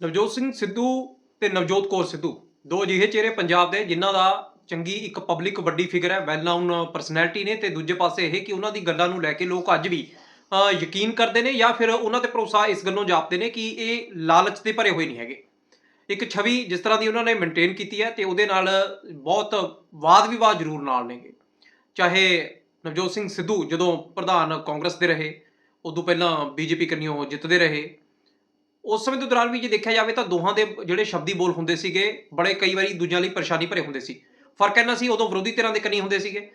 ਨਵਜੋਤ ਸਿੰਘ ਸਿੱਧੂ ਤੇ ਨਵਜੋਤ ਕੌਰ ਸਿੱਧੂ, ਦੋ ਅਜਿਹੇ ਚਿਹਰੇ ਪੰਜਾਬ ਦੇ ਜਿਨ੍ਹਾਂ ਦਾ ਚੰਗੀ ਇੱਕ ਪਬਲਿਕ ਵੱਡੀ ਫਿਗਰ ਹੈ ਵੈਲ ਨਾਊਨ ਪਰਸਨੈਲਿਟੀ ਨੇ ਤੇ ਦੂਜੇ ਪਾਸੇ ਇਹ ਕਿ ਉਹਨਾਂ ਦੀ ਗੱਲਾਂ ਨੂੰ ਲੈ ਕੇ ਲੋਕ ਅੱਜ ਵੀ ਯਕੀਨ ਕਰਦੇ ਨੇ ਜਾਂ ਫਿਰ ਉਹਨਾਂ ਤੇ ਭਰੋਸਾ ਇਸ ਗੱਲੋਂ ਜਾਪਦੇ ਨੇ ਕਿ ਇਹ ਲਾਲਚ ਦੇ ਭਰੇ ਹੋਏ ਨਹੀਂ ਹੈਗੇ। ਇੱਕ ਛਵੀ ਜਿਸ ਤਰ੍ਹਾਂ ਦੀ ਉਹਨਾਂ ਨੇ ਮੇਨਟੇਨ ਕੀਤੀ ਹੈ ਤੇ ਉਹਦੇ ਨਾਲ ਬਹੁਤ ਵਾਦ ਵਿਵਾਦ ਜ਼ਰੂਰ ਨਾਲ ਨੇਗੇ। ਚਾਹੇ ਨਵਜੋਤ ਸਿੰਘ ਸਿੱਧੂ ਜਦੋਂ ਪ੍ਰਧਾਨ ਕਾਂਗਰਸ ਦੇ ਰਹੇ, ਉਦੋਂ ਪਹਿਲਾਂ ਬੀਜੇਪੀ ਕਰਨੀਓ ਜਿੱਤਦੇ ਰਹੇ ਉਸ ਸਮੇਂ ਦੇ ਦੌਰਾਨ ਵੀ ਜੇ ਦੇਖਿਆ ਜਾਵੇ ਤਾਂ ਦੋਹਾਂ ਦੇ ਜਿਹੜੇ ਸ਼ਬਦੀ ਬੋਲ ਹੁੰਦੇ ਸੀਗੇ, ਬੜੇ ਕਈ ਵਾਰੀ ਦੂਜਿਆਂ ਲਈ ਪਰੇਸ਼ਾਨੀ ਭਰੇ ਹੁੰਦੇ ਸੀ। ਫ਼ਰਕ ਇਹਨਾਂ ਸੀ, ਉਦੋਂ ਵਿਰੋਧੀ ਧਿਰਾਂ ਦੇ ਕੰਨੀ ਹੁੰਦੇ ਸੀਗੇ।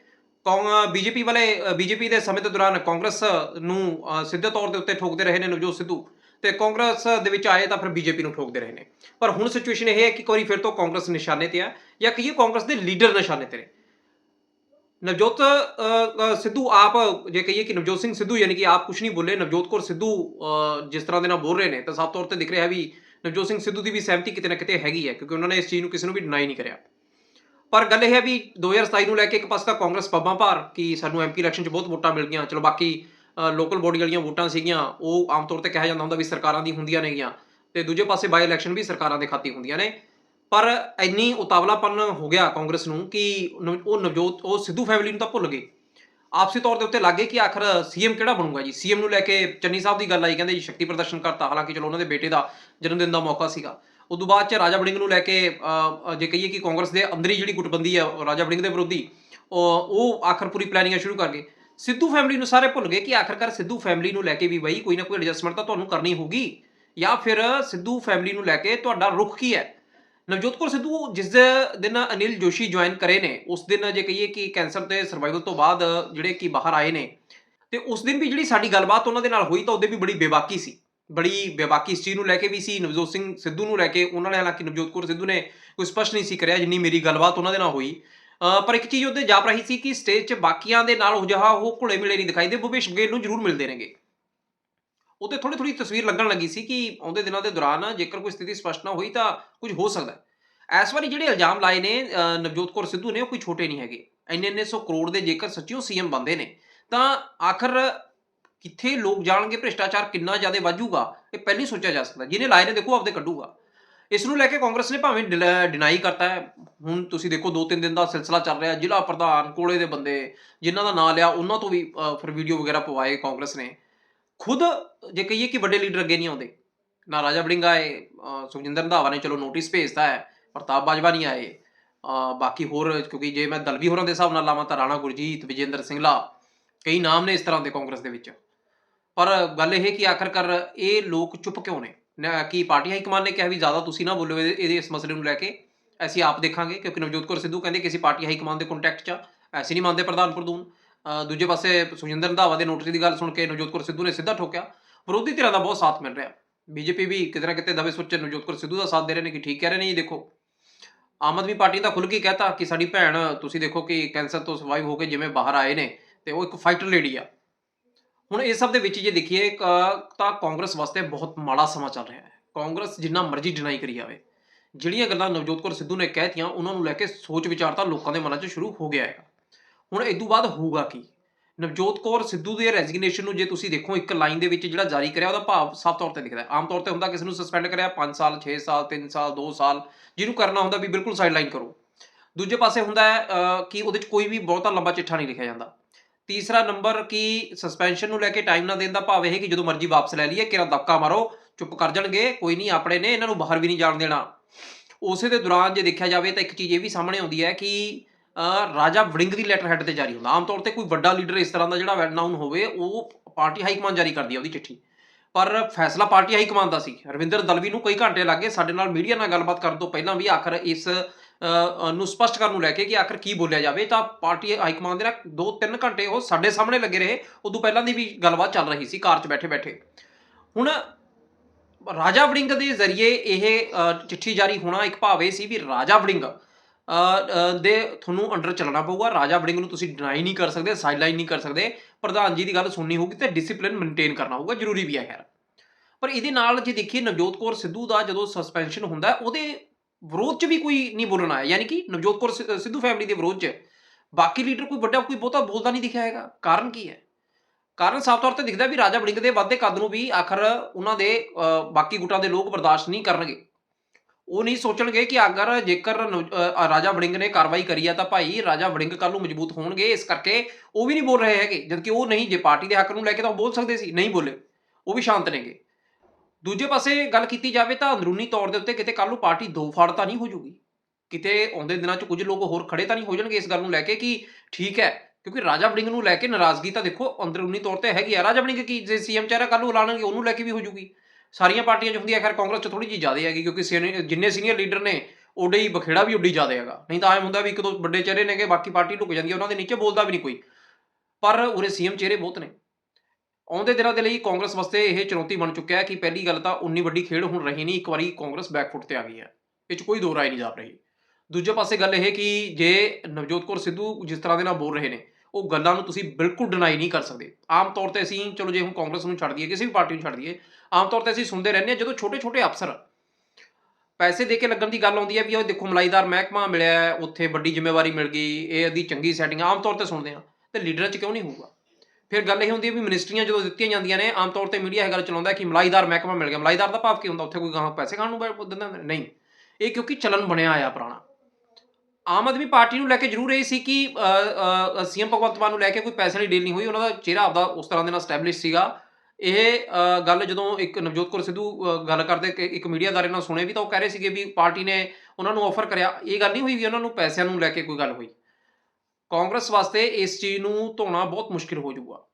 ਕੌਂ ਬੀਜੇਪੀ ਵਾਲੇ ਬੀਜੇਪੀ ਦੇ ਸਮੇਂ ਦੇ ਦੌਰਾਨ ਕਾਂਗਰਸ ਨੂੰ ਸਿੱਧੇ ਤੌਰ ਦੇ ਉੱਤੇ ਠੋਕਦੇ ਰਹੇ ਨੇ ਨਵਜੋਤ ਸਿੱਧੂ ਤੇ ਕਾਂਗਰਸ ਦੇ ਵਿੱਚ ਆਏ ਤਾਂ ਫਿਰ ਬੀਜੇਪੀ ਨੂੰ ਠੋਕਦੇ ਰਹੇ ਨੇ। ਪਰ ਹੁਣ ਸਿਚੁਏਸ਼ਨ ਇਹ ਹੈ ਕਿ ਇੱਕ ਵਾਰੀ ਫਿਰ ਤੋਂ ਕਾਂਗਰਸ ਨਿਸ਼ਾਨੇ ਤੇ ਆ ਜਾਂ ਕਹੀਏ ਕਾਂਗਰਸ ਦੇ ਲੀਡਰ ਨਿਸ਼ਾਨੇ ਤੇ ਨੇ। ਨਵਜੋਤ ਸਿੱਧੂ ਆਪ ਜੇ ਕਹੀਏ ਕਿ ਨਵਜੋਤ ਸਿੰਘ ਸਿੱਧੂ ਯਾਨੀ ਕਿ ਆਪ ਕੁਝ ਨਹੀਂ ਬੋਲੇ ਨਵਜੋਤ ਕੌਰ ਸਿੱਧੂ ਜਿਸ ਤਰ੍ਹਾਂ ਦੇ ਨਾਲ ਬੋਲ ਰਹੇ ਨੇ ਤਾਂ ਸਾਫ਼ ਤੌਰ ਤੇ ਦਿਖ ਰਿਹਾ ਵੀ ਨਵਜੋਤ ਸਿੰਘ ਸਿੱਧੂ ਦੀ ਵੀ ਸਹਿਮਤੀ ਕਿਤੇ ਨਾ ਕਿਤੇ ਹੈਗੀ ਹੈ ਕਿਉਂਕਿ ਉਹਨਾਂ ਨੇ ਇਸ ਚੀਜ਼ ਨੂੰ ਕਿਸੇ ਨੂੰ ਵੀ ਡਿਨਾਈ ਨਹੀਂ ਕਰਿਆ ਪਰ ਗੱਲ ਇਹ ਹੈ ਵੀ 2027 ਨੂੰ ਲੈ ਕੇ ਇੱਕ ਪਾਸੇ ਤਾਂ ਕਾਂਗਰਸ ਪੱਬਾਂ ਭਾਰ ਕਿ ਸਾਨੂੰ ਐਮਪੀ ਇਲੈਕਸ਼ਨ 'ਚ ਬਹੁਤ ਵੋਟਾਂ ਮਿਲ ਗਈਆਂ ਚਲੋ ਬਾਕੀ ਲੋਕਲ ਬੋਡੀ ਵਾਲੀਆਂ ਵੋਟਾਂ ਸੀਗੀਆਂ ਉਹ ਆਮ ਤੌਰ ਤੇ ਕਿਹਾ ਜਾਂਦਾ ਹੁੰਦਾ ਵੀ ਸਰਕਾਰਾਂ ਦੀ ਹੁੰਦੀਆਂ ਨੇਗੀਆਂ ਤੇ ਦੂਜੇ ਪਾਸੇ ਬਾਈ ਇਲੈਕਸ਼ਨ ਵੀ ਸਰਕਾਰਾਂ ਦੇ ਖਾਤੇ ਹੁੰਦੀਆਂ ਨੇ ਪਰ ਇੰਨੀ ਉਤਾਵਲਾਪਨ ਹੋ ਗਿਆ ਕਾਂਗਰਸ ਨੂੰ ਕਿ ਨਵ- ਉਹ ਨਵਜੋਤ ਉਹ ਸਿੱਧੂ ਫੈਮਿਲੀ ਨੂੰ ਤਾਂ ਭੁੱਲ ਗਏ। ਆਪਸੀ ਤੌਰ ਦੇ ਉੱਤੇ ਲੱਗ ਗਏ ਕਿ ਆਖਰ ਸੀਐਮ ਕਿਹੜਾ ਬਣੂਗਾ ਜੀ? ਸੀਐਮ ਨੂੰ ਲੈ ਕੇ ਚੰਨੀ ਸਾਹਿਬ ਦੀ ਗੱਲ ਆਈ ਕਹਿੰਦੇ ਜੀ ਸ਼ਕਤੀ ਪ੍ਰਦਰਸ਼ਨ ਕਰਤਾ। ਹਾਲਾਂਕਿ ਚਲੋ ਉਹਨਾਂ ਦੇ ਬੇਟੇ ਦਾ ਜਨਮ ਦਿਨ ਦਾ ਮੌਕਾ ਸੀਗਾ। ਉਦੋਂ ਬਾਅਦ ਚ ਰਾਜਾ ਵੜਿੰਗ ਨੂੰ ਲੈ ਕੇ ਅ, ਅ, ਜੇ ਕਹੀਏ ਕਿ ਕਾਂਗਰਸ ਦੇ ਅੰਦਰ ਹੀ ਜਿਹੜੀ ਗੁੱਟਬੰਦੀ ਹੈ ਰਾਜਾ ਵੜਿੰਗ ਦੇ ਵਿਰੋਧੀ ਉਹ ਉਹ ਆਖਰ ਪੂਰੀ ਪਲੈਨਿੰਗ ਸ਼ੁਰੂ ਕਰ ਗਏ। ਸਿੱਧੂ ਫੈਮਿਲੀ ਨੂੰ ਸਾਰੇ ਭੁੱਲ ਗਏ ਕਿ ਆਖਰਕਾਰ ਸਿੱਧੂ ਫੈਮਿਲੀ ਨੂੰ ਲੈ ਕੇ ਵੀ ਬਈ ਕੋਈ ਨਾ ਕੋਈ ਐਡਜਸਟਮੈਂਟ ਤਾਂ ਤੁਹਾਨੂੰ ਕਰਨੀ ਹੋਊਗੀ। ਜਾਂ ਫਿਰ ਸਿੱਧੂ ਫੈਮਿਲੀ ਨੂੰ ਲੈ ਕੇ ਤੁਹਾਡਾ ਰੁਖ ਕੀ ਹੈ? ਨਵਜੋਤ ਕੌਰ ਸਿੱਧੂ, ਜਿਸ ਦਿਨ ਅਨਿਲ ਜੋਸ਼ੀ ਜੁਆਇਨ ਕਰੇ ਨੇ, ਉਸ ਦਿਨ ਜੇ ਕਹੀਏ ਕਿ ਕੈਂਸਰ ਤੇ ਸਰਵਾਈਵਲ ਤੋਂ ਬਾਅਦ ਜਿਹੜੇ ਕਿ ਬਾਹਰ ਆਏ ਨੇ, ਤੇ ਉਸ ਦਿਨ ਵੀ ਜਿਹੜੀ ਸਾਡੀ ਗੱਲਬਾਤ ਉਹਨਾਂ ਦੇ ਨਾਲ ਹੋਈ ਤਾਂ ਉਹਦੇ ਵੀ ਬੜੀ ਬੇਬਾਕੀ ਸੀ। ਬੜੀ ਬੇਬਾਕੀ ਇਸ ਚੀਜ਼ ਨੂੰ ਲੈ ਕੇ ਵੀ ਸੀ, ਨਵਜੋਤ ਸਿੰਘ ਸਿੱਧੂ ਨੂੰ ਲੈ ਕੇ ਉਹਨਾਂ ਨੇ ਹਾਲਾਂਕਿ ਨਵਜੋਤ ਕੌਰ ਸਿੱਧੂ ਨੇ ਕੋਈ ਸਪਸ਼ਟ ਨਹੀਂ ਸੀ ਕਰਿਆ ਜਿੰਨੀ ਮੇਰੀ ਗੱਲਬਾਤ ਉਹਨਾਂ ਦੇ ਨਾਲ ਹੋਈ। ਪਰ ਇੱਕ ਚੀਜ਼ ਉਹਦੇ ਜਾਪ ਰਹੀ ਸੀ ਕਿ ਸਟੇਜ 'ਚ ਬਾਕੀਆਂ ਦੇ ਨਾਲ ਉਹ ਜਿਹਾ ਉਹ ਘੁਲੇ ਮਿਲੇ ਨਹੀਂ ਦਿਖਾਈ ਦੇ, ਭੁਪੇਸ਼ ਗੇਲ ਨੂੰ ਜ਼ਰੂਰ ਮਿਲਦੇ ਨੇਗੇ। ਉਹਤੇ ਥੋੜੀ ਥੋੜੀ ਤਸਵੀਰ ਲੱਗਣ ਲੱਗੀ ਸੀ ਕਿ ਆਉਂਦੇ ਦਿਨਾਂ ਦੇ ਦੌਰਾਨ ਜੇਕਰ ਕੋਈ ਸਥਿਤੀ ਸਪਸ਼ਟ ਨਾ ਹੋਈ ਤਾਂ ਕੁਝ ਹੋ ਸਕਦਾ ਹੈ। ਇਸ ਵਾਰੀ ਜਿਹੜੇ ਇਲਜ਼ਾਮ ਲਾਏ ਨੇ ਨਵਜੋਤ ਕੌਰ ਸਿੱਧੂ ਨੇ ਉਹ ਕੋਈ ਛੋਟੇ ਨਹੀਂ ਹੈਗੇ। ਇੰਨੇ ਇੰਨੇ ਸੌ ਕਰੋੜ ਦੇ ਜੇਕਰ ਸੱਚੀਓ ਸੀਐਮ ਬੰਦੇ ਨੇ, ਤਾਂ ਆਖਰ ਕਿੱਥੇ ਲੋਕ ਜਾਣਗੇ ਭ੍ਰਿਸ਼ਟਾਚਾਰ ਕਿੰਨਾ ਜ਼ਿਆਦਾ ਵਾਜੂਗਾ ਇਹ ਪਹਿਲਾਂ ਹੀ ਸੋਚਿਆ ਜਾ ਸਕਦਾ। ਜਿਹਨੇ ਲਾਏ ਨੇ ਦੇਖੋ ਆਪਦੇ ਕੱਢੂਗਾ। ਇਸ ਨੂੰ ਲੈ ਕੇ ਕਾਂਗਰਸ ਨੇ ਭਾਵੇਂ ਡਿਨਾਈ ਕਰਤਾ ਹੈ। ਹੁਣ ਤੁਸੀਂ ਦੇਖੋ ਦੋ ਤਿੰਨ ਦਿਨ ਦਾ ਸਿਲਸਿਲਾ ਚੱਲ ਰਿਹਾ, ਜ਼ਿਲ੍ਹਾ ਪ੍ਰਧਾਨ ਕੋਲੇ ਦੇ ਬੰਦੇ, ਜਿਨ੍ਹਾਂ ਦਾ ਨਾਂ ਲਿਆ, ਉਹਨਾਂ ਤੋਂ ਵੀ ਫਿਰ ਵੀਡੀਓ ਵਗੈਰਾ ਪਵਾਏ ਕਾਂਗਰਸ ਨੇ। ਖੁਦ ਜੇ ਕਹੀਏ ਕਿ ਵੱਡੇ ਲੀਡਰ ਅੱਗੇ ਨਹੀਂ ਆਉਂਦੇ ਨਾ ਰਾਜਾ ਵੜਿੰਗ ਆਏ ਸੁਖਜਿੰਦਰ ਰੰਧਾਵਾ ਨੇ ਚਲੋ ਨੋਟਿਸ ਭੇਜਤਾ ਹੈ ਪ੍ਰਤਾਪ ਬਾਜਵਾ ਨਹੀਂ ਆਏ ਬਾਕੀ ਹੋਰ ਕਿਉਂਕਿ ਜੇ ਮੈਂ ਦਲਵੀ ਹੋਰਾਂ ਦੇ ਹਿਸਾਬ ਨਾਲ ਲਾਵਾਂ ਤਾਂ ਰਾਣਾ ਗੁਰਜੀਤ ਵਿਜੇਂਦਰ ਸਿੰਘਲਾ ਕਈ ਨਾਮ ਨੇ ਇਸ ਤਰ੍ਹਾਂ ਦੇ ਕਾਂਗਰਸ ਦੇ ਵਿੱਚ। ਪਰ ਗੱਲ ਇਹ ਕਿ ਆਖਰਕਾਰ ਇਹ ਲੋਕ ਚੁੱਪ ਕਿਉਂ ਨੇ? ਕਿ ਪਾਰਟੀ ਹਾਈ ਕਮਾਨ ਨੇ ਕਿਹਾ ਵੀ ਜ਼ਿਆਦਾ ਤੁਸੀਂ ਨਾ ਬੋਲੋ ਇਹਦੇ ਇਹਦੇ ਇਸ ਮਸਲੇ ਨੂੰ ਲੈ ਕੇ ਅਸੀਂ ਆਪ ਦੇਖਾਂਗੇ ਕਿਉਂਕਿ ਨਵਜੋਤ ਕੌਰ ਸਿੱਧੂ ਕਹਿੰਦੇ ਕਿ ਅਸੀਂ ਪਾਰਟੀ ਹਾਈ ਕਮਾਨ ਦੇ ਕੰਟੈਕਟ 'ਚ ਆ, ਅਸੀਂ ਨਹੀਂ ਮੰਨਦੇ ਪ੍ਰਧਾਨ ਪ੍ਰਦੂਨ ਦੂਜੇ ਪਾਸੇ ਸੁਖਜਿੰਦਰ ਰੰਧਾਵਾ ਦੇ ਨੋਟਿਸ ਦੀ ਗੱਲ ਸੁਣ ਕੇ ਨਵਜੋਤ ਕੌਰ ਸਿੱਧੂ ਨੇ ਸਿੱਧਾ ਠੋਕਿਆ ਵਿਰੋਧੀ ਧਿਰਾਂ ਦਾ ਬਹੁਤ ਸਾਥ ਮਿਲ ਰਿਹਾ। ਬੀਜੇਪੀ ਵੀ ਕਿਤੇ ਨਾ ਕਿਤੇ ਦਵੇ ਸੁੱਚੇ ਨਵਜੋਤ ਕੌਰ ਸਿੱਧੂ ਦਾ ਸਾਥ ਦੇ ਰਹੇ ਨੇ ਕਿ ਠੀਕ ਕਹਿ ਰਹੇ ਨੇ ਇਹ ਦੇਖੋ। ਆਮ ਆਦਮੀ ਪਾਰਟੀ ਦਾ ਖੁੱਲ ਕੇ ਕਹਤਾ ਕਿ ਸਾਡੀ ਭੈਣ, ਤੁਸੀਂ ਦੇਖੋ ਕਿ ਕੈਂਸਰ ਤੋਂ ਸਰਵਾਈਵ ਹੋ ਕੇ ਜਿਵੇਂ ਬਾਹਰ ਆਏ ਨੇ ਤੇ ਉਹ ਇੱਕ ਫਾਈਟਰ ਲੇਡੀ ਆ। ਹੁਣ ਇਹ ਸਭ ਦੇ ਵਿੱਚ ਜੇ ਦੇਖੀਏ ਕ- ਤਾਂ ਕਾਂਗਰਸ ਵਾਸਤੇ ਬਹੁਤ ਮਾੜਾ ਸਮਾਂ ਚੱਲ ਰਿਹਾ ਹੈ। ਕਾਂਗਰਸ ਜਿੰਨਾ ਮਰਜ਼ੀ ਡਿਨਾਈ ਕਰੀ ਜਾਵੇ। ਜਿਹੜੀਆਂ ਗੱਲਾਂ ਨਵਜੋਤ ਕੌਰ ਸਿੱਧੂ ਨੇ ਕਹਿਤੀਆਂ, ਉਹਨਾਂ ਨੂੰ ਲੈ ਕੇ ਸੋਚ ਵਿਚਾਰ ਤਾਂ ਲੋਕਾਂ ਦੇ ਮਨਾਂ 'ਚ ਸ਼ੁਰੂ ਹੋ ਗਿਆ ਹੈਗਾ। ਹੁਣ ਇਸ ਤੋਂ ਬਾਅਦ ਹੋਊਗਾ ਕੀ? ਨਵਜੋਤ ਕੌਰ ਸਿੱਧੂ ਦੇ ਰੈਜ਼ਿਗਨੇਸ਼ਨ ਨੂੰ ਜੇ ਤੁਸੀਂ ਦੇਖੋ, ਇੱਕ ਲਾਈਨ ਦੇ ਵਿੱਚ ਜਿਹੜਾ ਜਾਰੀ ਕਰਿਆ, ਉਹਦਾ ਭਾਵ ਸਾਫ਼ ਤੌਰ ਤੇ ਦਿਖਦਾ ਆਮ ਤੌਰ ਤੇ ਹੁੰਦਾ ਕਿਸੇ ਨੂੰ ਸਸਪੈਂਡ ਕਰਿਆ 5 ਸਾਲ 6 ਸਾਲ 3 ਸਾਲ 2 ਸਾਲ, ਜਿਹਨੂੰ ਕਰਨਾ ਹੁੰਦਾ ਵੀ ਬਿਲਕੁਲ ਸਾਈਡ ਲਾਈਨ ਕਰੋ। ਦੂਜੇ ਪਾਸੇ ਹੁੰਦਾ ਹੈ ਕਿ ਉਹਦੇ 'ਚ ਕੋਈ ਵੀ ਬਹੁਤਾ ਲੰਬਾ ਚਿੱਠਾ ਨਹੀਂ ਲਿਖਿਆ ਜਾਂਦਾ। ਤੀਸਰਾ ਨੰਬਰ, ਕਿ ਸਸਪੈਂਸ਼ਨ ਨੂੰ ਲੈ ਕੇ ਟਾਈਮ ਨਾ ਦੇਣ ਦਾ ਭਾਵ ਇਹ ਕਿ ਜਦੋਂ ਮਰਜ਼ੀ ਵਾਪਸ ਲੈ ਲਈਏ ਕਿਰਾ ਦਬਕਾ ਮਾਰੋ, ਚੁੱਪ ਕਰ ਜਾਣਗੇ, ਕੋਈ ਨਹੀਂ, ਆਪਣੇ ਨੇ ਇਹਨਾਂ ਨੂੰ ਬਾਹਰ ਵੀ ਨਹੀਂ ਜਾਣ ਦੇਣਾ। ਉਸੇ ਦੇ ਦੌਰਾਨ ਜੇ ਦੇਖਿਆ ਜਾਵੇ ਤਾਂ ਇੱਕ ਚੀਜ਼ ਇਹ ਵੀ ਸਾਹਮਣੇ ਆਉਂਦੀ ਹੈ ਕਿ ਰਾਜਾ ਵੜਿੰਗ ਦੀ ਲੈਟਰ ਹੈਡ ਤੇ ਜਾਰੀ ਹੁੰਦਾ। ਆਮ ਤੌਰ ਤੇ ਕੋਈ ਵੱਡਾ ਲੀਡਰ ਇਸ ਤਰ੍ਹਾਂ ਦਾ ਜਿਹੜਾ ਵੈਲ ਨਾਊਨ ਹੋਵੇ, ਉਹ ਪਾਰਟੀ ਹਾਈ ਕਮਾਂਡ ਜਾਰੀ ਕਰਦੀ ਹੈ ਉਹਦੀ ਚਿੱਠੀ। ਪਰ ਫੈਸਲਾ ਪਾਰਟੀ ਹਾਈ ਕਮਾਂਡ ਦਾ ਸੀ। ਰਵਿੰਦਰ ਦਲਵੀ ਨੂੰ ਕਈ ਘੰਟੇ ਲੱਗੇ ਸਾਡੇ ਨਾਲ ਮੀਡੀਆ ਨਾਲ ਗੱਲਬਾਤ ਕਰਨ ਤੋਂ ਪਹਿਲਾਂ ਵੀ ਆਖਰ ਇਸ ਨੂੰ ਸਪਸ਼ਟ ਕਰਨ ਨੂੰ ਲੈ ਕੇ ਕਿ ਆਖਰ ਕੀ ਬੋਲਿਆ ਜਾਵੇ, ਤਾਂ ਪਾਰਟੀ ਹਾਈ ਕਮਾਂਡ ਦੇ ਨਾਲ 2-3 ਘੰਟੇ ਉਹ ਸਾਡੇ ਸਾਹਮਣੇ ਲੱਗੇ ਰਹੇ। ਉਦੋਂ ਪਹਿਲਾਂ ਦੀ ਵੀ ਗੱਲਬਾਤ ਚੱਲ ਰਹੀ ਸੀ ਕਾਰ 'ਚ ਬੈਠੇ ਬੈਠੇ ਹੁਣ ਰਾਜਾ ਵੜਿੰਗ ਦੇ ਜ਼ਰੀਏ ਇਹ ਚਿੱਠੀ ਜਾਰੀ ਹੋਣਾ ਇੱਕ ਭਾਵ ਇਹ ਸੀ ਵੀ ਰਾਜਾ ਵੜਿੰਗ ਦੇ ਤੁਹਾਨੂੰ ਅੰਡਰ ਚੱਲਣਾ ਪਊਗਾ। ਰਾਜਾ ਵੜਿੰਗ ਨੂੰ ਤੁਸੀਂ ਡਿਨਾਈ ਨਹੀਂ ਕਰ ਸਕਦੇ ਸਾਈਡਲਾਈਨ ਨਹੀਂ ਕਰ ਸਕਦੇ। ਪ੍ਰਧਾਨ ਜੀ ਦੀ ਗੱਲ ਸੁਣਨੀ ਹੋਊਗੀ ਤੇ ਡਿਸਪਲਿਨ ਮੇਨਟੇਨ ਕਰਨਾ ਹੋਊਗਾ, ਜ਼ਰੂਰੀ ਵੀ ਹੈ ਖੈਰ। ਪਰ ਇਹਦੇ ਨਾਲ ਜੇ ਦੇਖੀਏ, ਨਵਜੋਤ ਕੌਰ ਸਿੱਧੂ ਦਾ ਜਦੋਂ ਸਸਪੈਂਸ਼ਨ ਹੁੰਦਾ, ਉਹਦੇ ਵਿਰੋਧ 'ਚ ਵੀ ਕੋਈ ਨਹੀਂ ਬੋਲਣਾ ਹੈ ਯਾਨੀ ਕਿ ਨਵਜੋਤ ਕੌਰ ਸਿ- ਸਿੱਧੂ ਫੈਮਿਲੀ ਦੇ ਵਿਰੋਧ 'ਚ। ਬਾਕੀ ਲੀਡਰ ਕੋਈ ਵੱਡਾ ਕੋਈ ਬਹੁਤਾ ਬੋਲਦਾ ਨਹੀਂ ਦਿਖਿਆ ਹੈਗਾ। ਕਾਰਨ ਕੀ ਹੈ? ਕਾਰਨ ਸਾਫ਼ ਤੌਰ ਤੇ ਦਿਖਦਾ ਵੀ ਰਾਜਾ ਵੜਿੰਗ ਦੇ ਵਾਧੇ ਕੱਦ ਨੂੰ ਵੀ ਆਖਰ ਉਹਨਾਂ ਦੇ ਬਾਕੀ ਗੁੱਟਾਂ ਦੇ ਲੋਕ ਬਰਦਾਸ਼ਤ ਨਹੀਂ ਕਰਨਗੇ। ਉਹ ਨਹੀਂ ਸੋਚਣਗੇ ਕਿ ਅਗਰ ਜੇਕਰ ਰਾਜਾ ਵੜਿੰਗ ਨੇ ਕਾਰਵਾਈ ਕਰੀ ਆ ਤਾਂ ਭਾਈ ਰਾਜਾ ਵੜਿੰਗ ਕੱਲ ਨੂੰ ਮਜ਼ਬੂਤ ਹੋਣਗੇ, ਇਸ ਕਰਕੇ ਉਹ ਵੀ ਨਹੀਂ ਬੋਲ ਰਹੇ ਹੈਗੇ। ਜਦਕਿ ਉਹ ਨਹੀਂ, ਜੇ ਪਾਰਟੀ ਦੇ ਹੱਕ ਨੂੰ ਲੈ ਕੇ ਤਾਂ ਉਹ ਬੋਲ ਸਕਦੇ ਸੀ, ਨਹੀਂ ਬੋਲੇ। ਉਹ ਵੀ ਸ਼ਾਂਤ ਨੇਗੇ। ਦੂਜੇ ਪਾਸੇ ਗੱਲ ਕੀਤੀ ਜਾਵੇ ਤਾਂ ਅੰਦਰੂਨੀ ਤੌਰ ਦੇ ਉੱਤੇ ਕਿਤੇ ਕੱਲ ਨੂੰ ਪਾਰਟੀ ਦੋ ਫਾੜ ਤਾਂ ਨਹੀਂ ਹੋ ਜੂਗੀ। ਕਿਤੇ ਆਉਂਦੇ ਦਿਨਾਂ 'ਚ ਕੁਝ ਲੋਕ ਹੋਰ ਖੜੇ ਤਾਂ ਨਹੀਂ ਹੋ ਜਾਣਗੇ ਇਸ ਗੱਲ ਨੂੰ ਲੈ ਕੇ ਕਿ ਠੀਕ ਹੈ, ਕਿਉਂਕਿ ਰਾਜਾ ਵੜਿੰਗ ਨੂੰ ਲੈ ਕੇ ਨਾਰਾਜ਼ਗੀ ਤਾਂ ਦੇਖੋ, ਅੰਦਰੂਨੀ ਤੌਰ ਤੇ ਹੈਗੀ ਆ। ਰਾਜਾ ਵੜਿੰਗ ਕੀ, ਜੇ ਸੀਐਮ ਚਿਹਰਾ ਕੱਲ ਨੂੰ ਐਲਾਨਣਗੇ, ਉਹਨੂੰ ਲੈ ਕੇ ਵੀ ਹੋ ਜੂਗੀ। ਸਾਰੀਆਂ ਪਾਰਟੀਆਂ 'ਚ ਹੁੰਦੀ ਹੈ, ਖੈਰ ਕਾਂਗਰਸ 'ਚ ਥੋੜੀ ਜਿਹੀ ਜ਼ਿਆਦਾ ਹੈਗੀ, ਕਿਉਂਕਿ ਸੀਨੀਅਰ, ਜਿੰਨੇ ਸੀਨੀਅਰ ਲੀਡਰ ਨੇ, ਓਡੇ ਹੀ ਬਖੇੜਾ ਵੀ ਉੱਡੀ ਜ਼ਿਆਦਾ ਹੈਗਾ। ਨਹੀਂ ਤਾਂ ਐਂ ਹੁੰਦਾ ਵੀ ਇੱਕ ਦੋ ਵੱਡੇ ਚਿਹਰੇ ਨੇਗੇ ਬਾਕੀ ਪਾਰਟੀ ਢੁੱਕ ਜਾਂਦੀ ਹੈ ਉਹਨਾਂ ਦੇ ਨੀਚੇ ਬੋਲਦਾ ਵੀ ਨਹੀਂ ਕੋਈ। ਪਰ ਉਰੇ ਸੀਐਮ ਚਿਹਰੇ ਬਹੁਤ ਨੇ। ਆਉਂਦੇ ਦਿਨਾਂ ਦੇ ਲਈ ਕਾਂਗਰਸ ਵਾਸਤੇ ਇਹ ਚੁਣੌਤੀ ਬਣ ਚੁੱਕਿਆ ਹੈ ਕਿ ਪਹਿਲੀ ਗੱਲ ਤਾਂ ਉਨੀ ਵੱਡੀ ਖੇਡ ਹੁਣ ਰਹੀ ਨਹੀਂ, ਇੱਕ ਵਾਰੀ ਕਾਂਗਰਸ ਬੈਕਫੁੱਟ ਤੇ ਆ ਗਈ ਹੈ। ਇਹ 'ਚ ਕੋਈ ਦੋ ਰਾਏ ਨਹੀਂ ਜਾ ਰਹੀ। ਦੂਜੇ ਪਾਸੇ ਗੱਲ ਇਹ ਕਿ ਜੇ ਨਵਜੋਤ ਕੌਰ ਸਿੱਧੂ ਜਿਸ ਤਰ੍ਹਾਂ ਦੇ ਨਾਲ ਬੋਲ ਰਹੇ ਨੇ ਉਹ ਗੱਲਾਂ ਨੂੰ ਤੁਸੀਂ ਬਿਲਕੁਲ ਡਿਨਾਈ ਨਹੀਂ ਕਰ ਸਕਦੇ। ਆਮ ਤੌਰ ਤੇ ਅਸੀਂ, ਚਲੋ ਜੇ ਹੁਣ ਕਾਂਗਰਸ ਨੂੰ ਛੱਡ ਦਈਏ, ਕਿਸੇ ਵੀ ਪਾਰਟੀ ਨੂੰ ਛੱਡ ਦਈਏ, ਆਮ ਤੌਰ ਤੇ ਅਸੀਂ ਸੁਣਦੇ ਰਹਿੰਦੇ ਹਾਂ ਜਦੋਂ ਛੋਟੇ ਛੋਟੇ ਅਫਸਰ ਪੈਸੇ ਦੇ ਕੇ ਲੱਗਣ ਦੀ ਗੱਲ ਆਉਂਦੀ ਹੈ ਵੀ ਉਹ ਦੇਖੋ ਮਲਾਈਦਾਰ ਮਹਿਕਮਾ ਮਿਲਿਆ ਉੱਥੇ ਵੱਡੀ ਜ਼ਿੰਮੇਵਾਰੀ ਮਿਲ ਗਈ, ਇਹ ਅਦੀ ਚੰਗੀ ਸੈਟਿੰਗ ਆਮ ਤੌਰ ਤੇ ਸੁਣਦੇ ਹਾਂ। ਤੇ ਲੀਡਰਾਂ 'ਚ ਕਿਉਂ ਨਹੀਂ ਹੋਊਗਾ? ਫਿਰ ਗੱਲ ਇਹ ਹੁੰਦੀ ਹੈ ਵੀ ਮਿਨਿਸਟਰੀਆਂ ਜਦੋਂ ਦਿੱਤੀਆਂ ਜਾਂਦੀਆਂ ਨੇ, ਆਮ ਤੌਰ ਤੇ ਮੀਡੀਆ ਇਹ ਗੱਲ ਚਲਾਉਂਦਾ ਕਿ ਮਲਾਈਦਾਰ ਮਹਿਕਮਾ ਮਿਲ ਗਿਆ। ਮਲਾਈਦਾਰ ਦਾ ਭਾਵ ਕੀ ਹੁੰਦਾ? ਉੱਥੇ ਕੋਈ ਗਾਹਾਂ ਪੈਸੇ ਖਾਣ ਨੂੰ ਦਿੰਦਾ ਨਹੀਂ। ਇਹ ਕਿਉਂਕਿ ਚਲਨ ਬਣਿਆ ਆਇਆ ਪੁਰਾਣਾ। ਆਮ ਆਦਮੀ ਪਾਰਟੀ ਨੂੰ ਲੈ ਕੇ ਜ਼ਰੂਰ ਇਹ ਸੀ ਕਿ ਸੀਐਮ ਭਗਵੰਤ ਮਾਨ ਨੂੰ ਲੈ ਕੇ ਕੋਈ ਪੈਸੇ ਦੀ ਡੀਲ ਨਹੀਂ ਹੋਈ, ਉਹਨਾਂ ਦਾ ਚਿਹਰਾ ਆਪਦਾ ਉਸ ਤਰ੍ਹਾਂ ਦੇ ਨਾਲ ਸਟੈਬਲਿਸ਼ ਸੀਗਾ। ਇਹ ਗੱਲ ਜਦੋਂ ਇੱਕ ਨਵਜੋਤ ਕੌਰ ਸਿੱਧੂ ਗੱਲ ਕਰਦੇ ਕਿ ਇੱਕ ਮੀਡੀਆਦਾਰੇ ਨਾਲ ਸੁਣੇ ਵੀ ਤਾਂ ਉਹ ਕਹਿ ਰਹੇ ਸੀਗੇ ਵੀ ਪਾਰਟੀ ਨੇ ਉਹਨਾਂ ਨੂੰ ਆਫਰ ਕਰਿਆ। ਇਹ ਗੱਲ ਨਹੀਂ ਹੋਈ ਵੀ ਉਹਨਾਂ ਨੂੰ ਪੈਸਿਆਂ ਨੂੰ ਲੈ ਕੇ ਕੋਈ ਗੱਲ ਹੋਈ। ਕਾਂਗਰਸ ਵਾਸਤੇ ਇਸ ਚੀਜ਼ ਨੂੰ ਧੋਣਾ ਬਹੁਤ ਮੁਸ਼ਕਿਲ ਹੋ ਜਾਊਗਾ।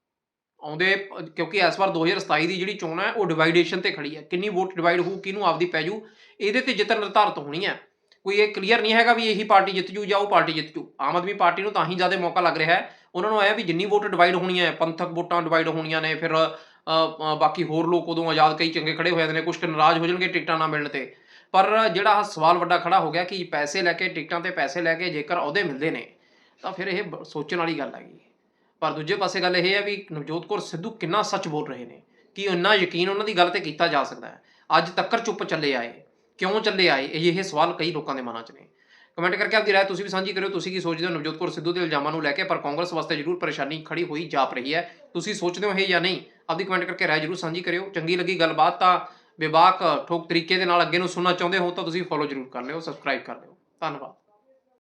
ਆਉਂਦੇ, ਕਿਉਂਕਿ ਇਸ ਵਾਰ 2027 ਦੀ ਜਿਹੜੀ ਚੋਣ ਹੈ, ਉਹ ਡਿਵਾਈਡੇਸ਼ਨ ਤੇ ਖੜੀ ਹੈ। ਕਿੰਨੀ ਵੋਟ ਡਿਵਾਈਡ ਹੋਊ, ਕਿਹਨੂੰ ਆਪਦੀ ਪੈ ਜੂ ਇਹਦੇ ਤੇ ਜਿੱਤ ਨਿਰਧਾਰਤ ਹੋਣੀ ਹੈ। ਕੋਈ ਇਹ ਕਲੀਅਰ ਨਹੀਂ ਹੈਗਾ ਵੀ ਇਹੀ ਪਾਰਟੀ ਜਿੱਤ ਜੂ ਜਾਂ ਉਹ ਪਾਰਟੀ ਜਿੱਤ ਜੂ। ਆਮ ਆਦਮੀ ਪਾਰਟੀ ਨੂੰ ਤਾਂ ਹੀ ਜ਼ਿਆਦਾ ਮੌਕਾ ਲੱਗ ਰਿਹਾ ਹੈ। ਉਹਨਾਂ ਨੂੰ ਆਇਆ ਵੀ ਜਿੰਨੀ ਵੋਟ ਡਿਵਾਈਡ ਹੋਣੀਆਂ ਹੈ, ਪੰਥਕ ਵੋਟਾਂ ਡਿਵਾਈਡ ਹੋਣੀਆਂ ਨੇ, ਫਿਰ ਬਾਕੀ ਹੋਰ ਲੋਕ ਉਦੋਂ ਆਜ਼ਾਦ ਕਈ ਚੰਗੇ ਖੜੇ ਹੋ ਜਾਂਦੇ ਨੇ ਕੁਝ ਕੁ ਨਾਰਾਜ਼ ਹੋ ਜਾਣਗੇ ਟਿਕਟਾਂ ਨਾ ਮਿਲਣ ਤੇ। ਪਰ ਜਿਹੜਾ ਸਵਾਲ ਵੱਡਾ ਖੜਾ ਹੋ ਗਿਆ ਕਿ ਪੈਸੇ ਲੈ ਕੇ, ਟਿਕਟਾਂ ਤੇ ਪੈਸੇ ਲੈ ਕੇ ਜੇਕਰ ਅਹੁਦੇ ਮਿਲਦੇ ਨੇ, ਤਾਂ ਫਿਰ ਇਹ ਬ- ਸੋਚਣ ਵਾਲੀ ਗੱਲ ਹੈਗੀ। ਪਰ ਦੂਜੇ ਪਾਸੇ ਗੱਲ ਇਹ ਹੈ ਵੀ ਨਵਜੋਤ ਕੌਰ ਸਿੱਧੂ ਕਿੰਨਾ ਸੱਚ ਬੋਲ ਰਹੇ ਨੇ, ਕਿ ਇੰਨਾ ਯਕੀਨ ਉਹਨਾਂ ਦੀ ਗੱਲ ਤੇ ਕੀਤਾ ਜਾ ਸਕਦਾ ਹੈ। ਅੱਜ ਤੱਕ ਚੁੱਪ ਚੱਲੇ ਆਏ। ਕਿਉਂ ਚੱਲੇ ਆਏ? ਇਹ ਇਹ ਸਵਾਲ ਕਈ ਲੋਕਾਂ ਦੇ ਮਨਾਂ 'ਚ ਨੇ। ਕਮੈਂਟ ਕਰਕੇ ਆਪਦੀ ਰਾਏ ਤੁਸੀਂ ਵੀ ਸਾਂਝੀ ਕਰਿਓ। ਤੁਸੀਂ ਕੀ ਸੋਚਦੇ ਹੋ? ਨਵਜੋਤ ਕੌਰ ਸਿੱਧੂ ਦੇ ਇਲਜ਼ਾਮਾਂ ਨੂੰ ਲੈ ਕੇ ਪਰ ਕਾਂਗਰਸ ਵਾਸਤੇ ਜ਼ਰੂਰ ਪਰੇਸ਼ਾਨੀ ਖੜੀ ਹੋਈ ਜਾਪ ਰਹੀ ਹੈ। ਤੁਸੀਂ ਸੋਚਦੇ ਹੋ ਇਹ ਜਾਂ ਨਹੀਂ? ਆਪਦੀ ਕਮੈਂਟ ਕਰਕੇ ਰਾਏ ਜ਼ਰੂਰ ਸਾਂਝੀ ਕਰਿਓ। ਚੰਗੀ ਲੱਗੀ ਗੱਲਬਾਤ ਤਾਂ ਵਿਵਾਕ ਠੋਕ ਤਰੀਕੇ ਦੇ ਨਾਲ ਅੱਗੇ ਨੂੰ ਸੁਣਨਾ ਚਾਹੁੰਦੇ ਹੋ ਤਾਂ ਤੁਸੀਂ ਫੋਲੋ ਜ਼ਰੂਰ ਕਰ ਲਿਓ ਸਬਸਕ੍ਰਾਈਬ ਕਰ ਲਿਓ। ਧੰਨਵਾਦ।